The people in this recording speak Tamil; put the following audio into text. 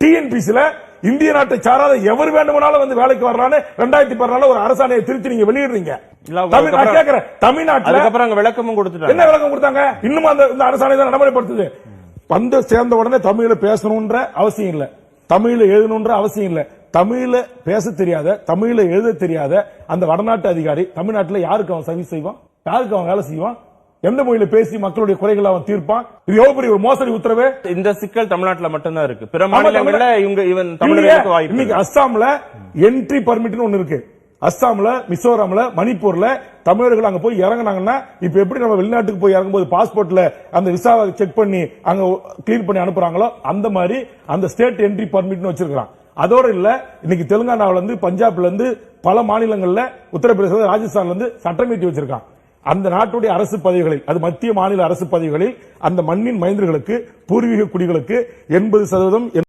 டிஎன்பிசில இந்திய நாட்டை சாராத எவர் வேண்டுமானாலும் வந்து வேலைக்கு வரலான்னு ரெண்டாயிரத்தி பதினாலு ஒரு அரசாணையை திருத்தி நீங்க வெளியிடுறீங்க. கேட்கிறேன் தமிழ்நாட்டுல அங்க விளக்கமும் கொடுத்துட்டாங்க. என்ன விளக்கம் கொடுத்தாங்க? இன்னும் அந்த இந்த அரசாணை தான் நடைமுறைப்படுத்துது. வந்து சேர்ந்த உடனே தமிழ்ல பேசணும்ன்ற அவசியம் இல்ல. தமிழ்ல எழுதணும்ன்ற அவசியம் இல்ல. தமிழ்ல பேச தெரியாத தமிழ்ல எழுத தெரியாத அந்த வடநாட்டு அதிகாரி தமிழ்நாட்டுல யாருக்கு அவன் சர்வீஸ் செய்வான்? யாருக்கு அவன் வேலை செய்வான்? எந்த மொழியில பேசி மக்களுடைய குறைகளை அவன் தீர்ப்பான்? இது எவ்வளவு பெரிய ஒரு மோசடி உத்தரவு? இந்த சிக்கல் தமிழ்நாட்டுல மட்டும்தான் இருக்கு. பிற மாநிலங்கள்ல இவங்க இவன் தமிழர்களுக்கு வாய்ப்பு இன்னைக்கு. அஸ்ஸாம்ல என்ட்ரி பர்மிட்னு ஒண்ணு இருக்கு. அஸ்ஸாம்ல மிசோரம்ல மணிப்பூர்ல தமிழர்கள் அங்க போய் இறங்குனாங்கன்னா இப்ப எப்படி நம்ம வெளிநாட்டுக்கு போய் இறங்கும்போது பாஸ்போர்ட்ல அந்த விசாவை செக் பண்ணி அங்க கிளியர் பண்ணி அனுப்புறாங்களோ அந்த மாதிரி அந்த ஸ்டேட் என்ட்ரி பர்மிட்னு வச்சிருக்கான் அதோட இல்ல இன்னைக்கு தெலுங்கானாவுல இருந்து பஞ்சாப்ல இருந்து பல மாநிலங்கள்ல உத்தரப்பிரதேச ராஜஸ்தான்ல இருந்து சட்டமீட்டி வச்சிருக்கான். அந்த நாட்டுடைய அரசு பதவிகளில் அது மத்திய மாநில அரசு பதவிகளில் அந்த மண்ணின் மைந்தர்களுக்கு பூர்வீக குடிகளுக்கு எண்பது சதவீதம்